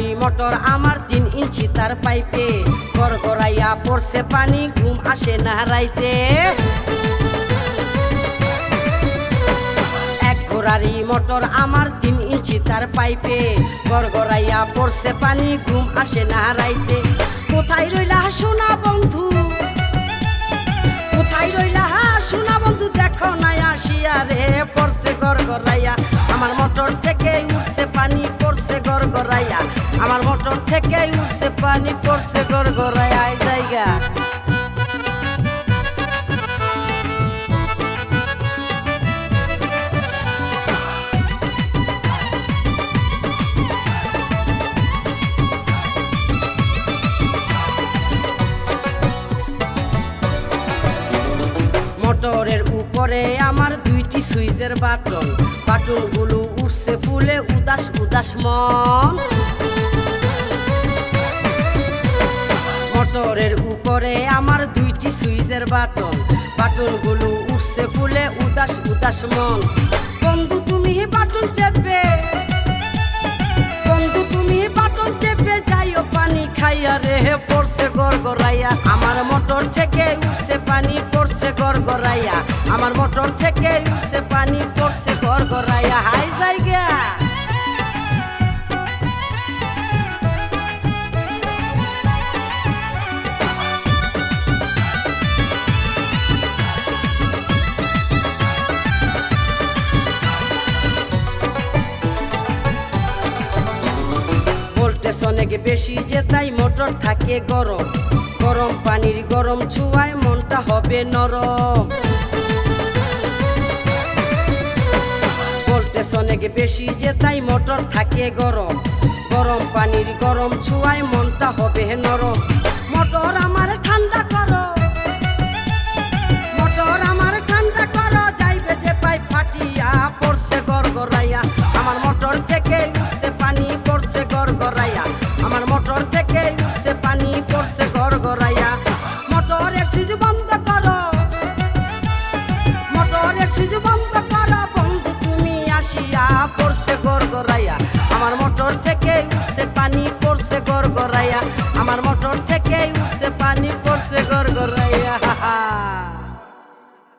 এই মোটর আমার তিন ইঞ্চি তার পাইপে। গড়গড়াইয়া পড়ছে পানি, ঘুম আসে না রাইতে। এক এই মোটর আমার তিন ইঞ্চি তার পাইপে। গড়গড়াইয়া পড়ছে পানি, ঘুম আসে না রাইতে। কোথায় রইলা সোনা বন্ধু? কোথায় রইলা সোনা বন্ধু, দেখো নাই আমার মোটর থেকে উঠছে পানি পড়ছে গড়গড়াইয়া এই জায়গা। মোটরের উপরে আমার দুইটি সুইচের বাটন বাটনগুলো উঠছে ফুলে উদাস উদাস মন। মোটরের উপরে আমার দুইটি সুইচের বাটন বাটনগুলো উঠছে ফুলে উদাস উদাস মন। বন্ধু, তুমি বাটন চেপে। বন্ধু, তুমি বাটন চেপে যাইও পানি খাইয়া। রে পড়ছে গড়গড়াইয়া। আমার মোটর থেকে উঠছে পানি, পড়ছে আমার মোটর থেকে উঠছে পানি, পড়ছে গড়গড়াইয়া হাই জায়গা ভোল্টেজ অনেক বেশি যে তাই মোটর থাকে গরম? গরম পানির গরম ছুয়ায় মনটা হবে নরম। বেশি যে তাই মোটর থাকে গরম। গরম পানির গরম ছুয়ায় মনটা হবে নরম। মোটর আমার ঠান্ডা করো। মোটর আমার ঠান্ডা করো, যাইবে যে পাই ফাটিয়া পড়ছে গড়গড়াইয়া। I